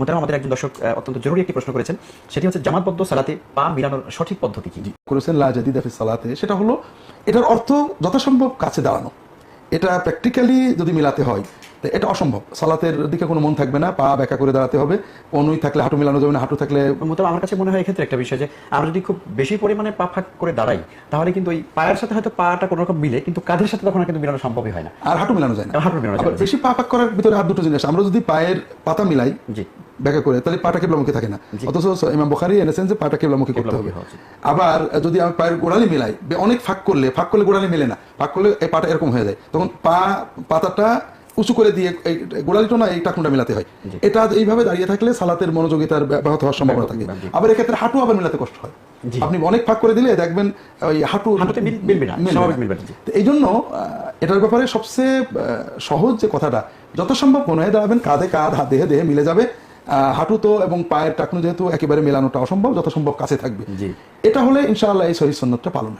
মোতারাম আমাদের একজন দর্শক অত্যন্ত জরুরি একটি প্রশ্ন করেছেন। সেটি হচ্ছে জামাতবদ্ধ সালাতে পা মিলানোর সঠিক পদ্ধতি কি? করেছেন সালাতে। সেটা হলো এটার অর্থ যথাসম্ভব কাছে দাঁড়ানো। এটা প্র্যাকটিক্যালি যদি মিলাতে হয় তো এটা অসম্ভব। সালাতের দিকে কোনো মন থাকবে না পা ব্যাকা করে দাঁড়াতে হবে। অনুই থাকলে হাঁটু মিলানো যাবে না হাঁটু থাকলে মোতারাম আমার কাছে মনে হয় এক্ষেত্রে একটা বিষয় যে আমরা যদি খুব বেশি পরিমাণে পা ফাঁক করে দাঁড়াই তাহলে কিন্তু ওই পায়ের সাথে হয়তো পাটা কোনো রকম মিলে কিন্তু কাঁধের সাথে তখন কিন্তু মিলানো সম্ভবই হয় না। আর হাঁটু মিলানো যায় না। হাঁটু মেলানো যায় বেশি পা পাক করার ভিতরে দুটো জিনিস আমরা যদি পায়ের পাতা মিলাই জি। ব্যাকা করে তাহলে পাটা কেবলামুখী থাকে না। অথচ ইমাম বুখারী এনেছেন যে পাটা কেবলামুখী করতে হবে। আবার যদি আমি পায়ের গোড়ালি মিলাই অনেক ফাঁক করলে ফাঁক করলে গোড়ালি মেলে না ফাঁক করলে এই পাটা এরকম হয়ে যায়। তখন পা পাতাটা উঁচু করে দিয়ে এই গোড়ালিটা না এই টাকুনটা মিলাতে হয়। এটা এইভাবে দাঁড়িয়ে থাকলে সালাতের মনোযোগিতার ব্যাহত হওয়ার সম্ভাবনা থাকে। আবার এক্ষেত্রে হাঁটু আবার মিলাতে কষ্ট হয়। আপনি অনেক ফাঁক করে দিলে দেখবেন ওই হাঁটু এই জন্য এটার ব্যাপারে সবচেয়ে সহজ যে কথাটা যত সম্ভব মনে হয় দাঁড়াবেন কাঁধে কাঁধ হাত দেহে দেহে মিলে যাবে। হাঁটু তো এবং পায়ের টাকনু যেহেতু একেবারে মেলানোটা অসম্ভব যথাসম্ভব সম্ভব কাছে থাকবে জি। এটা হলে ইনশাআল্লাহ এই সহি সন্ন্যতটা পালন